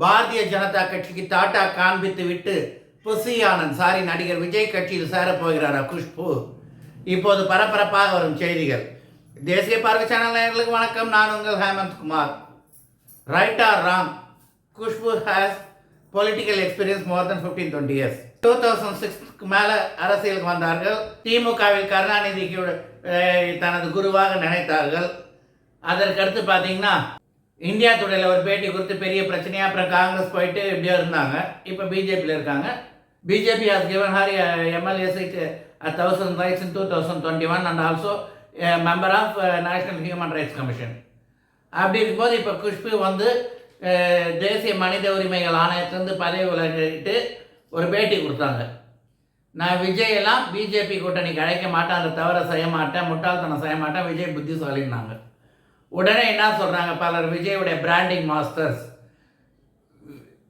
பாரதிய ஜனதா கட்சிக்கு டாட்டா காண்பித்து விட்டு புசி ஆனந்த் சாரி நடிகர் விஜய் கட்சியில் சேரப்போகிறாரா குஷ்பு? இப்போது பரபரப்பாக வரும் செய்திகள். தேசிய பார்வை சேனல் நேர்களுக்கு வணக்கம். நான் உங்கள் Hemanth Kumar. Right or wrong Khushbu has political experience more than fifteen twenty years two thousand சிக்ஸ்க்கு மேலே அரசியலுக்கு வந்தார்கள். திமுகவில் கருணாநிதிக்கு தனது குருவாக நினைத்தார்கள். அதற்கடுத்து பார்த்தீங்கன்னா இந்தியா துறையில் ஒரு பேட்டி கொடுத்து பெரிய பிரச்சனையாக அப்புறம் காங்கிரஸ் போயிட்டு இப்படியே இருந்தாங்க. இப்போ பிஜேபியில் இருக்காங்க. BJP has given her MLA thousand rights in two thousand twenty one and also member of National Human Rights Commission அப்படி இருக்கும்போது இப்போ குஷ்பு வந்து தேசிய மனித உரிமைகள் ஆணையத்திலிருந்து பதவி விலகிட்டு ஒரு பேட்டி கொடுத்தாங்க. நான் விஜயெல்லாம் பிஜேபி கூட்டணிக்கு அழைக்க மாட்டேன் அதை தவிர செய்ய மாட்டேன் முட்டாள்தனம் செய்ய மாட்டேன் விஜய் புத்திசாலின்னாங்க. உடனே என்ன சொல்கிறாங்க பலர்? விஜயுடைய பிராண்டிங் மாஸ்டர்ஸ்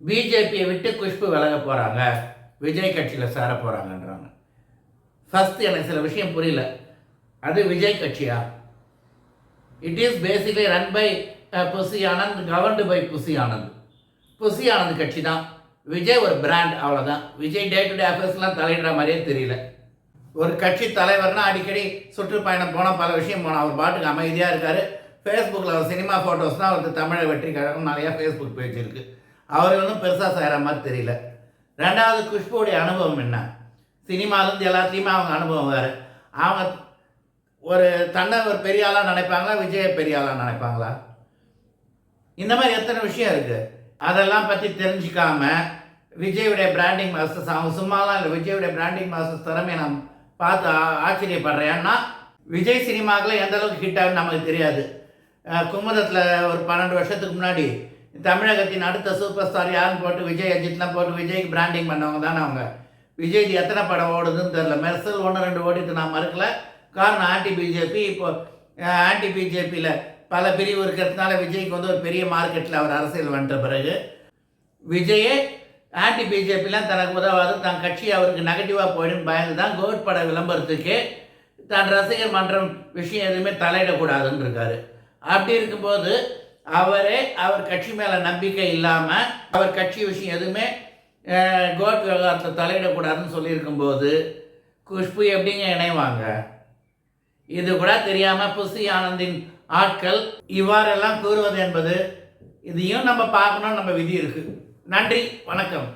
பிஜேபியை விட்டு குஷ்பு விலக போகிறாங்க விஜய் கட்சியில் சேர போகிறாங்கன்றாங்க ஃபஸ்ட்டு எனக்கு சில விஷயம் புரியல. அது விஜய் கட்சியா? It is basically run by Bussy Anand governed by Bussy Anand. Bussy Anand கட்சி தான். விஜய் ஒரு பிராண்ட் அவ்வளோதான் விஜய் டே டு டே அஃபேர்ஸ்லாம் தலையிடுற மாதிரியே தெரியல. ஒரு கட்சி தலைவர்னால் அடிக்கடி சுற்றுப்பயணம் போனால் பல விஷயம் போனால் அவர் பாட்டுக்கு அமைதியாக இருக்கார். ஃபேஸ்புக்கில் சினிமா ஃபோட்டோஸ்னால் அவருக்கு தமிழை வெற்றி கழகம் நிறையா ஃபேஸ்புக் பேஜ் இருக்குது அவர் ஒன்றும் பெருசாக செய்கிற மாதிரி தெரியல. ரெண்டாவது குஷ்புடைய அனுபவம் என்ன? சினிமாலேருந்து எல்லாத்தையுமே அவங்க அனுபவம் வேறு. அவங்க ஒரு தன்னை ஒரு பெரிய ஆளாக நினைப்பாங்களா விஜய பெரிய ஆளாக நினைப்பாங்களா? இந்த மாதிரி எத்தனை விஷயம் இருக்குது அதெல்லாம் பற்றி தெரிஞ்சுக்காம விஜயுடைய பிராண்டிங் மாஸ்டர்ஸ் அவங்க சும்மாலாம் இல்லை. விஜயுடைய பிராண்டிங் மாஸ்டர்ஸ் திறமையை நான் பார்த்து ஆச்சரியப்படுறேன்னா ஆச்சரியப்படுறேன் ஏன்னா விஜய் சினிமாக்கில் எந்த அளவுக்கு ஹிட் ஆகுன்னு நமக்கு தெரியாது. குமரத்தில் ஒரு பன்னெண்டு வருஷத்துக்கு முன்னாடி தமிழகத்தின் அடுத்த சூப்பர் ஸ்டார் யாருன்னு போட்டு விஜய் அஜித்லாம் போட்டு விஜய்க்கு பிராண்டிங் பண்ணவங்க தானே அவங்க. விஜய் எத்தனை படம் ஓடுதுன்னு தெரில மெர்சல் ஒன்று ரெண்டு ஓடிட்டு நான் மறுக்கல. காரணம் ஆன்டி பிஜேபி இப்போ ஆன்டி பிஜேபியில் பல பிரிவு இருக்கிறதுனால விஜய்க்கு வந்து ஒரு பெரிய மார்க்கெட்டில் அவர் அரசியல் வந்துட்ட பிறகு விஜயே ஆன்டி பிஜேபிலாம் தனக்கு உதவாது. தன் கட்சி அவருக்கு நெகட்டிவாக போயிடும் பயந்து தான் கோட் பட விளம்பரத்துக்கு தன் ரசிகர் மன்றம் விஷயம் எதுவுமே தலையிடக்கூடாதுன்னு இருக்காரு. அப்படி இருக்கும்போது அவரே அவர் கட்சி மேலே நம்பிக்கை இல்லாமல் அவர் கட்சி விஷயம் எதுவுமே அஹ், கோட் விவகாரத்தில் தலையிடக்கூடாதுன்னு சொல்லியிருக்கும்போது குஷ்பு எப்படிங்க இணைவாங்க? இது கூட தெரியாமல் புசி ஆனந்தின் ஆட்கள் இவ்வாறெல்லாம் கூறுவது என்பது இதையும் நம்ம பார்க்கணும் நம்ம விதி இருக்கு. நன்றி வணக்கம்.